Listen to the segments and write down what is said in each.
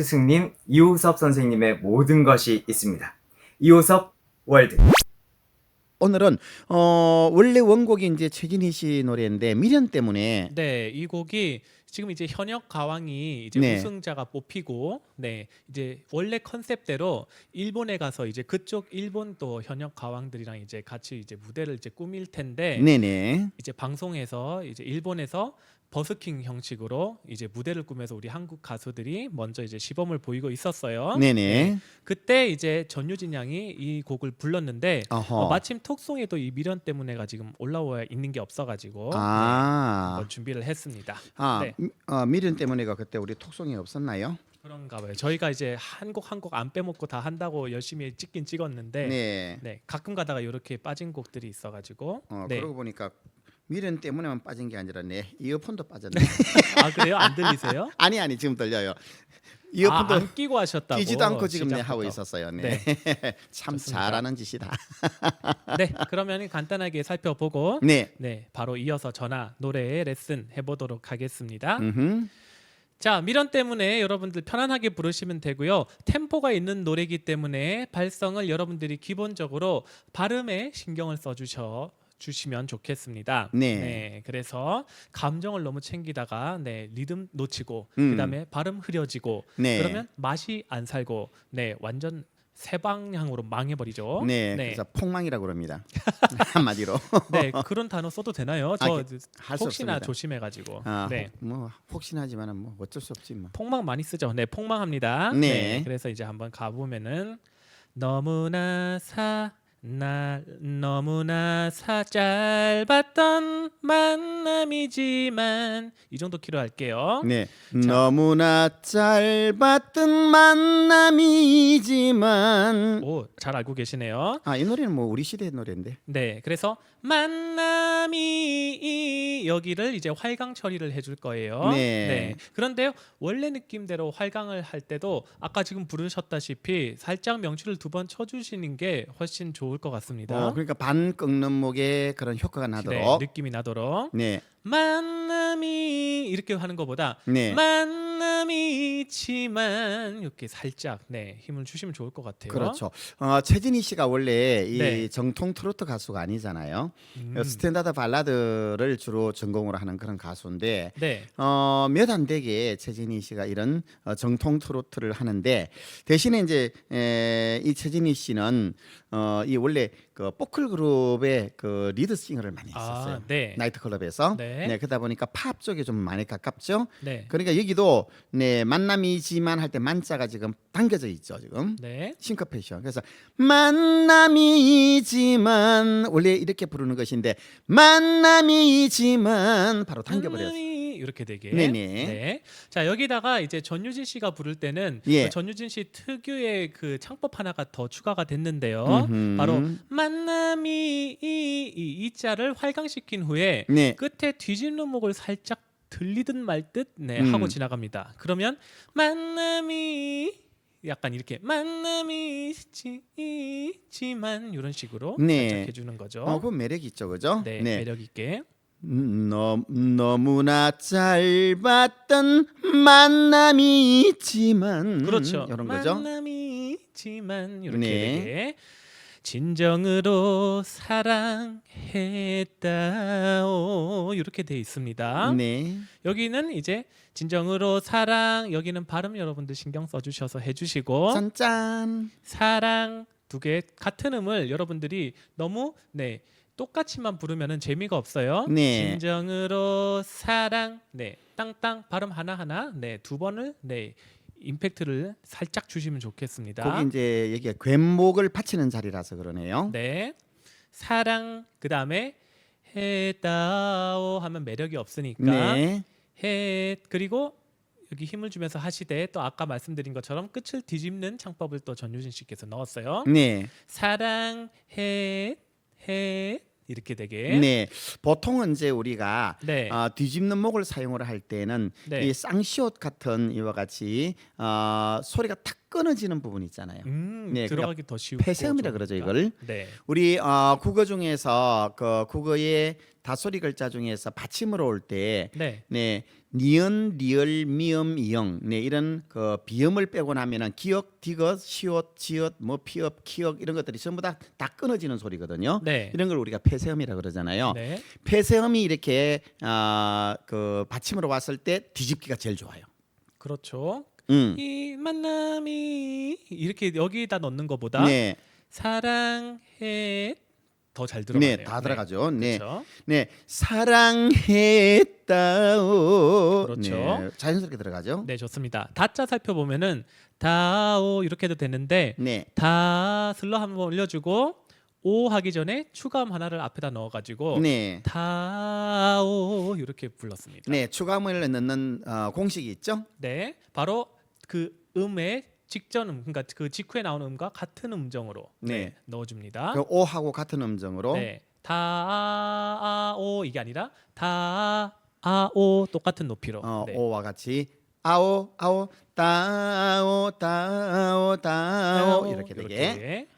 스승님 이호섭 선생님의 모든 것이 있습니다. 이호섭 월드. 오늘은 어 원래 원곡이 이제 최진희 씨 노래인데 미련 때문에 네, 이 곡이 지금 이제 현역 가왕이 이제 네. 우승자가 뽑히고 네 이제 원래 컨셉대로 일본에 가서 이제 그쪽 일본 또 현역 가왕들이랑 이제 같이 이제 무대를 이제 꾸밀 텐데 네네 이제 방송에서 이제 일본에서 버스킹 형식으로 이제 무대를 꾸며서 우리 한국 가수들이 먼저 이제 시범을 보이고 있었어요. 네네 그때 이제 전유진 양이 이 곡을 불렀는데 어허 어, 마침 톡송에도 이 미련 때문에가 지금 올라와 있는 게 없어가지고 네, 아, 한번 준비를 했습니다. 아 네. 미- 어, 미련 때문에가 그때 우리 톡송이 없었나요? 그런가 봐요. 저희가 이제 한 곡 한 곡 안 빼먹고 다 한다고 열심히 찍긴 찍었는데 네, 네. 가끔 가다가 이렇게 빠진 곡들이 있어가지고 어, 네. 그러고 보니까 미련 때문에만 빠진 게 아니라 내 이어폰도 빠졌네. 아 그래요? 안 들리세요? 아니 아니 지금 들려요. 아, 이어폰도 안 끼고 하셨다고 끼지도 않고 지금 내 하고. 있었어요. 네. 참 좋습니다. 잘하는 짓이다. 네, 그러면 간단하게 살펴보고 네. 네 바로 이어서 전화 노래 레슨 해보도록 하겠습니다. 음흠. 자, 미련 때문에 여러분들 편안하게 부르시면 되고요. 템포가 있는 노래이기 때문에 발성을 여러분들이 기본적으로 발음에 신경을 써주셔 주시면 좋겠습니다. 네. 그래서 감정을 너무 챙기다가 네 리듬 놓치고 음. 그다음에 발음 흐려지고 네. 그러면 맛이 안 살고 네 완전 새 방향으로 망해버리죠. 네, 네. 그래서 폭망이라고 그럽니다. 한마디로. 네, 그런 단어 써도 되나요? 저 아, 혹시나 없습니다. 조심해가지고. 아, 네. 혹- 뭐 혹시나지만은 뭐 어쩔 수 없지 뭐. 폭망 많이 쓰죠. 네, 폭망합니다. 네. 그래서 이제 한번 가보면은 너무나 사 날 너무나 사 짧았던 만남이지만 이 정도 키로 할게요. 네, 너무나 짧았던 만남이지만 오, 잘 알고 계시네요. 아 이 노래는 뭐 우리 시대 노래인데. 네, 그래서 만남이 여기를 이제 활강 처리를 해줄 거예요. 네. 그런데요, 원래 느낌대로 활강을 할 때도 아까 지금 부르셨다시피 살짝 명치를 두 번 쳐주시는 게 훨씬 좋을 것 같습니다. 어, 그러니까 반 꺾는 목에 그런 효과가 네, 나도록. 느낌이 나도록 네, 만남이 이렇게 하는 것보다 네. 만남이 있지만 이렇게 살짝 네 힘을 주시면 좋을 것 같아요. 그렇죠. 어, 최진희 씨가 원래 이 네. 정통 트로트 가수가 아니잖아요. 음, 스탠다드 발라드를 주로 전공으로 하는 그런 가수인데 네, 어, 몇 안 되게 최진희 씨가 이런 어, 정통 트로트를 하는데 대신에 이제 에, 이 최진희 씨는 어, 이 원래 그 포클 그룹의 그 리드 싱어를 많이 했었어요. 아, 네, 나이트클럽에서 네. 네. 그러다 보니까 팝 쪽에 좀 많이 가깝죠. 네, 그러니까 여기도 네 만남이지만 할 때 만자가 지금 당겨져 있죠 지금 네. 싱커페이션 그래서 만남이지만 원래 이렇게 부르는 것인데 만남이지만 바로 당겨 버렸어요. 만남이 이렇게 되게. 네네. 네. 자 여기다가 이제 전유진 씨가 부를 때는 예. 그 전유진 씨 특유의 그 창법 하나가 더 추가가 됐는데요. 음흠. 바로 만 남이 이, 이, 이 자를 활강시킨 후에 네. 끝에 뒤집는 목을 살짝 들리듯 말듯 네, 음. 하고 지나갑니다. 그러면 만남이 약간 이렇게 만남이 있지, 있지만 이런 식으로 네. 살짝 해주는 거죠. 어, 그 매력 있죠, 그죠? 네, 매력 있게. 음, 너, 너무나 짧았던 만남이 있지만 그렇죠. 이런 거죠. 만남이 있지만 이렇게 네. 진정으로 사랑했다오 이렇게 돼 있습니다. 네. 여기는 이제 진정으로 사랑 여기는 발음 여러분들 신경 써주셔서 해주시고 짠짠. 사랑 두 개 같은 음을 여러분들이 너무 네 똑같이만 부르면은 재미가 없어요. 네. 진정으로 사랑 네 땅땅 발음 하나 하나 네 두 번을 네 임팩트를 살짝 주시면 좋겠습니다. 거기 이제 여기가 괸목을 받치는 자리라서 그러네요. 네 사랑 그 다음에 해다오 하면 매력이 없으니까 네. 해 그리고 여기 힘을 주면서 하시되 또 아까 말씀드린 것처럼 끝을 뒤집는 창법을 또 전유진 씨께서 넣었어요. 네. 사랑 해 해 이렇게 되게 네. 보통은 이제 우리가 네. 아, 뒤집는 목을 사용을 할 때는 네. 이 쌍시옷 같은 이와 같이 어, 소리가 탁 끊어지는 부분 있잖아요. 음, 네, 들어가기 더 쉬우고 폐쇄음이라 그러죠. 이걸. 네. 우리 어, 국어 중에서 그 국어의 다소리 글자 중에서 받침으로 올 때 네. 네, 니은, 리을, 미음, 이응, 네 이런 그 비음을 빼고 나면은 기역, 디귿, 시옷, 지읒, 뭐 피업, 키역 이런 것들이 전부 다 다 끊어지는 소리거든요. 네. 이런 걸 우리가 폐쇄음이라 그러잖아요. 네. 폐쇄음이 이렇게 아, 그 받침으로 왔을 때 뒤집기가 제일 좋아요. 그렇죠. 음. 이 만남이 이렇게 여기다 넣는 것보다 네, 사랑해 더 잘 들어가네요. 네, 다 들어가죠. 네, 그렇죠. 네, 사랑했다오. 그렇죠. 네, 자연스럽게 들어가죠. 네, 좋습니다. 다자 살펴보면은 다오 이렇게 해도 되는데 네, 다 슬러 한번 올려주고 오 하기 전에 추가음 하나를 앞에다 넣어가지고 네, 다오 이렇게 불렀습니다. 네, 추가음을 넣는 어, 공식이 있죠. 네, 바로 그 음의 직전 음, 그러니까 그 직후에 나오는 음과 같은 음정으로 네, 네. 넣어줍니다. 그 오하고 같은 음정으로. 네, 다아오 이게 아니라 다아오 똑같은 높이로. 어, 네. 오와 같이 아오 아오 따오 따오 따오 이렇게 되게 이렇게.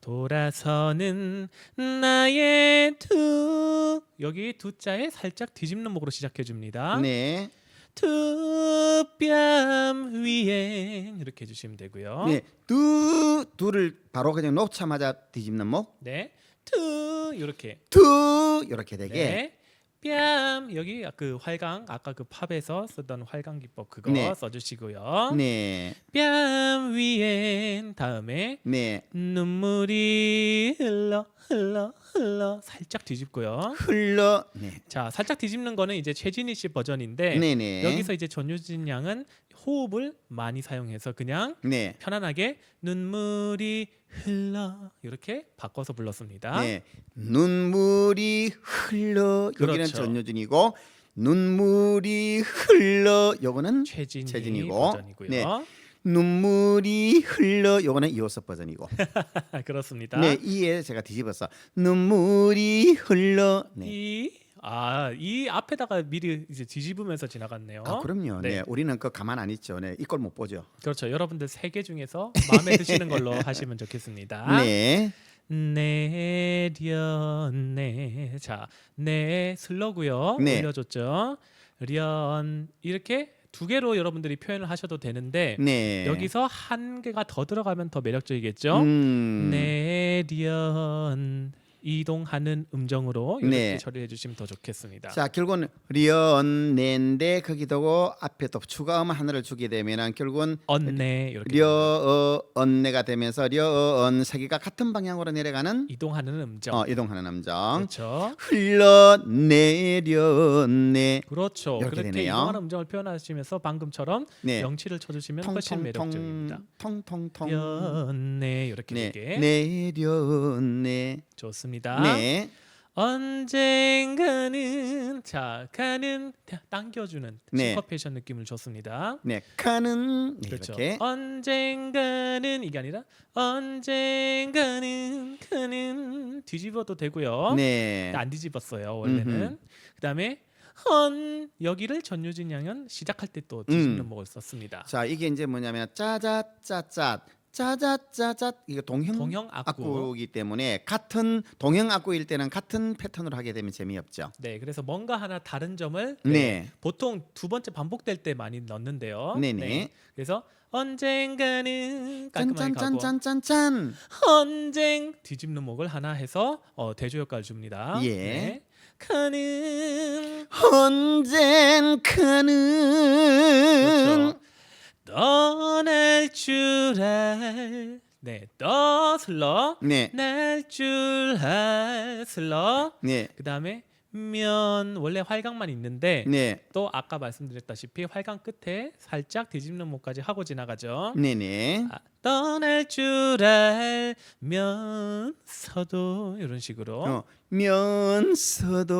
돌아서는 나의 두 여기 두 자에 살짝 뒤집는 목으로 시작해 줍니다. 네. 두 뺨 위에 이렇게 해주시면 되고요. 네. 두 두를 바로 그냥 놓자마자 뒤집는 목. 네, 두 이렇게. 두 이렇게 되게. 네. 뺨 여기 그 활강 아까 그 팝에서 쓰던 활강 기법 그거 네. 써주시고요. 네. 뺨 위엔 다음에 네. 눈물이 흘러 흘러 흘러 살짝 뒤집고요. 흘러. 네. 자, 살짝 뒤집는 거는 이제 최진희 씨 버전인데 네, 네. 여기서 이제 전유진 양은 호흡을 많이 사용해서 그냥 네. 편안하게 눈물이 흘러 이렇게 바꿔서 불렀습니다. 네. 눈물이 흘러 여기는 그렇죠. 전효진이고 눈물이 흘러 요거는 최진희 최진이고. 버전이고요. 네. 눈물이 흘러 요거는 이호섭 버전이고. 그렇습니다. 네, 이에 제가 뒤집어서 눈물이 흘러. 네. 이 아, 이 앞에다가 미리 이제 뒤집으면서 지나갔네요. 아, 그럼요. 네. 네. 우리는 그 가만 안 있죠. 네. 이걸 못 보죠. 그렇죠. 여러분들 세 개 중에서 마음에 드시는 걸로 하시면 좋겠습니다. 네. 내렸네. 자, 네 슬러고요. 네. 올려줬죠. 련 이렇게 두 개로 여러분들이 표현을 하셔도 되는데 네. 여기서 한 개가 더 들어가면 더 매력적이겠죠. 음. 내련 이동하는 음정으로 이렇게 네. 처리해 주시면 더 좋겠습니다. 자, 결국은 리언네인데 거기다고 앞에 또 추가음 하나를 주게 되면은 결국은 언네 이렇게 려언네가 되면서 려언 세 개가 같은 방향으로 내려가는 이동하는 음정. 어, 이동하는 음정. 그렇죠. 흘러내렸네. 그렇죠. 이렇게 그렇게 되네요. 이동하는 음정을 표현하시면서 방금처럼 네. 명치를 쳐주시면 훨씬 매력적입니다. 통통통 연네 이렇게 네. 되게 내렸네. 좋습니다. 네. 언젠가는 자 가는 당겨주는 네. 슈퍼패션 느낌을 줬습니다. 네. 카는 네, 그렇죠. 이렇게. 언젠가는 이게 아니라 언젠가는 가는 뒤집어도 되고요. 네. 안 뒤집었어요 원래는. 음흠. 그다음에 헌 여기를 전유진 양은 시작할 때 또 뒤집는 음. 목을 썼습니다. 자, 이게 이제 뭐냐면 짜자 짜짜 짜자짜짜 이거 동형 동형 악구. 악구이기 때문에 같은 동형 악구일 때는 같은 패턴으로 하게 되면 재미없죠. 네, 그래서 뭔가 하나 다른 점을 네. 보통 두 번째 반복될 때 많이 넣는데요. 네네. 그래서 언젠가는 깔끔하게 가고 짠짠짠짠짠짠. 언쟁 뒤집는 목을 하나 해서 어, 대조 효과를 줍니다. 예. 네. 가는 언젠 카는 그렇죠. 떠날 줄 알. 네, 떠 슬러. 네. 날줄 알 슬러. 네. 그다음에 면 원래 활강만 있는데 네. 또 아까 말씀드렸다시피 활강 끝에 살짝 뒤집는 목까지 하고 지나가죠. 네네. 아, 떠날 줄 알면서도 이런 식으로 어, 면서도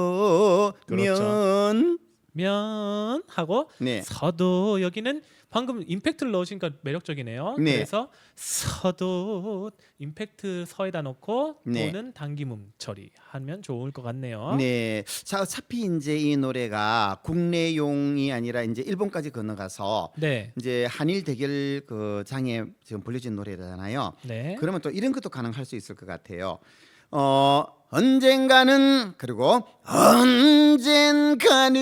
그렇죠. 면 면 하고 네. 서도 여기는 방금 임팩트를 넣으시니까 매력적이네요. 네. 그래서 서도 임팩트 서에다 넣고 네. 도는 당김음 처리하면 좋을 것 같네요. 네. 자, 어차피 이제 이 노래가 국내용이 아니라 이제 일본까지 건너가서 네. 이제 한일 대결 그 장에 지금 불려진 노래잖아요. 네. 그러면 또 이런 것도 가능할 수 있을 것 같아요. 어 언젠가는 그리고 언젠가는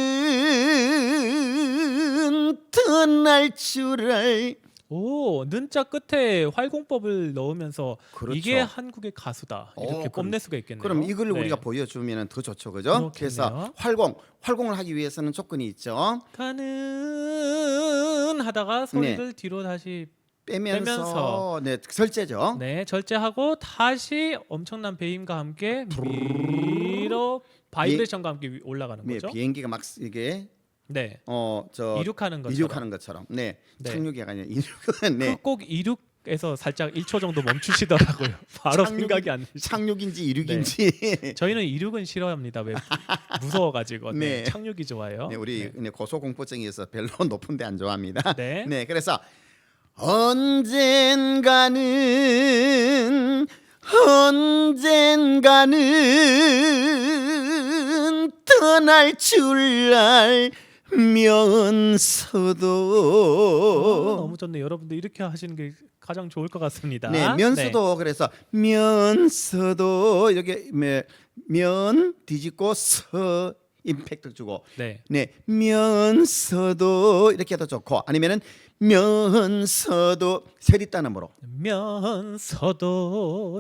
떠날 줄 알. 오, 는자 끝에 활공법을 넣으면서 그렇죠. 이게 한국의 가수다. 어, 이렇게 그럼- 뽐낼 수가 있겠네요. 그럼 이걸 네. 우리가 보여주면 더 좋죠, 그죠? 그렇겠네요. 그래서 활공, 활공을 하기 위해서는 조건이 있죠. 가는 하다가 소리를 뒤로 다시 빼면서, 빼면서. 네 설제죠. 네 절제하고 다시 엄청난 배임과 함께 위로 바이브레이션과 함께 위- 올라가는 네, 거죠. 비행기가 막 이게 네 어 저 이륙하는 것처럼. 이륙하는 것처럼. 네. 네. 착륙이 아니라 이륙은 네. 그 꼭 이륙에서 살짝 1초 정도 멈추시더라고요. 바로 착륙- 생각이 안 나시. 착륙인지 이륙인지. 저희는 이륙은 싫어합니다. 왜 무서워가지고 네. 네. 착륙이 좋아요. 네, 우리 네. 네, 고소 공포증에서 별로 높은 데 안 좋아합니다. 네. 네, 그래서 언젠가는 언젠가는 떠날 줄 알 면서도. 어, 너무 좋네요. 여러분들 이렇게 하시는 게 가장 좋을 것 같습니다. 네, 면서도. 그래서 면서도. 이렇게 면, 면 뒤집고 서 임팩트 주고. 네. 네, 면서도. 이렇게 해도 좋고. 아니면은 면서도 세리 따음으로 면서도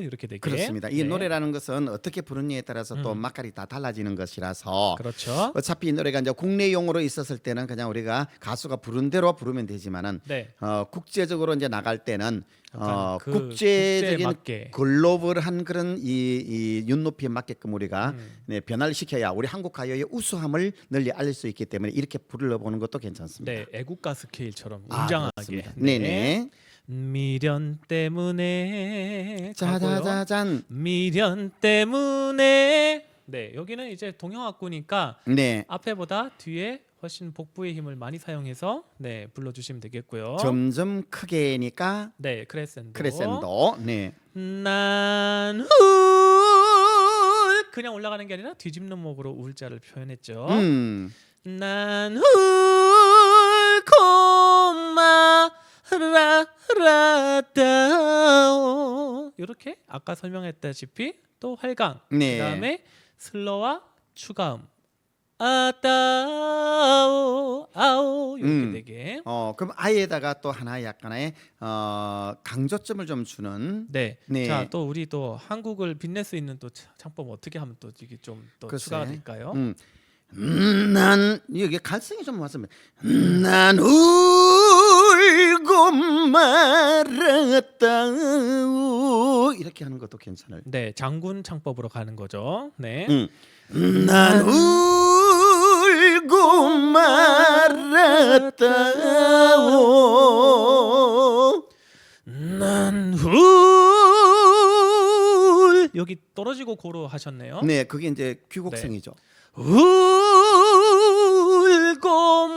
이렇게 되게 그렇습니다. 이 네. 노래라는 것은 어떻게 부르느냐에 따라서 또 음. 맛깔이 다 달라지는 것이라서 그렇죠. 어차피 이 노래가 이제 국내용으로 있었을 때는 그냥 우리가 가수가 부른 대로 부르면 되지만은 네. 어, 국제적으로 이제 나갈 때는 어, 그 국제적인 국제에 맞게. 글로벌한 그런 이, 이 윤높이에 맞게끔 우리가 음. 네, 변화를 시켜야 우리 한국 가요의 우수함을 널리 알릴 수 있기 때문에 이렇게 불러보는 것도 괜찮습니다. 네, 애국가 스케일처럼 아, 웅장하게. 그렇습니다. 네네. 미련 때문에 가고요. 자자자잔. 미련 때문에 네, 여기는 이제 동영악구니까 네. 앞에보다 뒤에 훨씬 복부의 힘을 많이 사용해서 네, 불러 주시면 되겠고요. 점점 크게니까 네, 크레센도. 크레센도. 네. 난훌 그냥 올라가는 게 아니라 뒤집는 목으로 울자를 표현했죠. 음. 난훌 라라다오 이렇게 아까 설명했다시피 또 활강 네. 그다음에 슬러와 추가음 아따오 아오 이렇게 음. 되게 어, 그럼 아이에다가 또 하나 약간의 어, 강조점을 좀 주는 네. 네. 자, 또 우리 또 한국을 빛낼 수 있는 또 차- 창법 어떻게 하면 또 이게 좀또 글쎄. 추가가 될까요? 음. 음, 난 여기 갈성이 좀 왔습니다. 음, 난 울고 말았다. 이렇게 하는 것도 괜찮을. 네, 장군 창법으로 가는 거죠. 네. 음. 음, 난 울고 말았다. 난훌 여기 떨어지고 고로 하셨네요. 네, 그게 이제 귀곡성이죠. 울고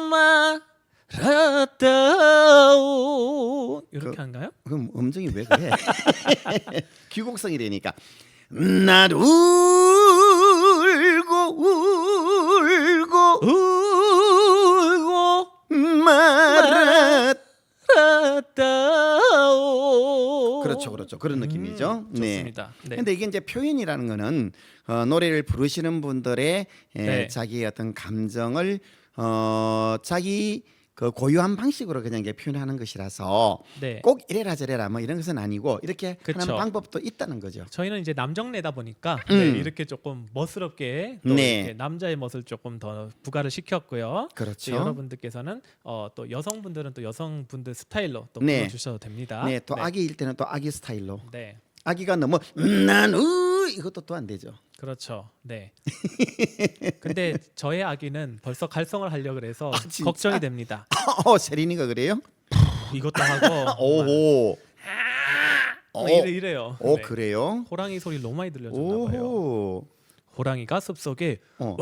말았다오 이렇게 그- 한가요? 그럼 음정이 왜 그래? 귀곡성이라니까. 난울 그렇죠. 그런 느낌이죠. 음, 좋습니다. 네. 근데 이게 이제 표현이라는 거는 어, 노래를 부르시는 분들의 에, 네. 자기의 어떤 감정을 어, 자기 그 고유한 방식으로 그냥 이게 표현하는 것이라서 네. 꼭 이래라 저래라 뭐 이런 것은 아니고 이렇게 그쵸. 하는 방법도 있다는 거죠. 저희는 이제 남정내다 보니까 음. 네, 이렇게 조금 멋스럽게 또 네. 이렇게 남자의 멋을 조금 더 부과를 시켰고요. 그렇죠. 또 여러분들께서는 어, 또 여성분들은 또 여성분들 스타일로 또 네. 불러주셔도 됩니다. 네, 또 아기일 때는 또 아기 스타일로. 네, 아기가 너무 음, 난우 이것도 또 안 되죠. 그렇죠. 네. 근데 저의 아기는 벌써 갈성을 하려 그래서 아, 진짜? 걱정이 됩니다. 어, 세린이가 그래요? 이것도 하고 오호. 뭐 이래 이래요. 오 네. 그래요? 호랑이 소리 너무 많이 들려줬나 봐요. 오호. 호랑이가 숲속에 어.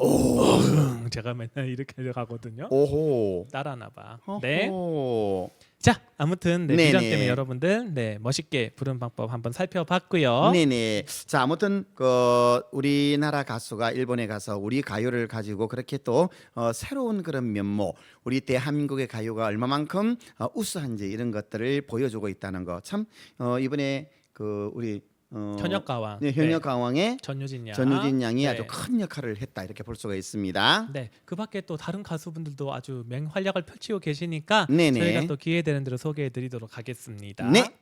음, 제가 맨날 이렇게 가거든요. 오호. 따라나 봐. 네. 어허. 자, 아무튼 네, 네네. 비전 때문에 여러분들 네, 멋있게 부른 방법 한번 살펴봤고요. 네네. 자 아무튼 그 우리나라 가수가 일본에 가서 우리 가요를 가지고 그렇게 또 어, 새로운 그런 면모, 우리 대한민국의 가요가 얼마만큼 어, 우수한지 이런 것들을 보여주고 있다는 거 참 어, 이번에 그 우리 어, 현역 가왕. 네, 현역 가왕의 전유진 양. 전유진 양이 네. 아주 큰 역할을 했다 이렇게 볼 수가 있습니다. 네, 그 밖에 또 다른 가수분들도 아주 맹활약을 펼치고 계시니까 네네. 저희가 또 기회 되는 대로 소개해 드리도록 하겠습니다. 네.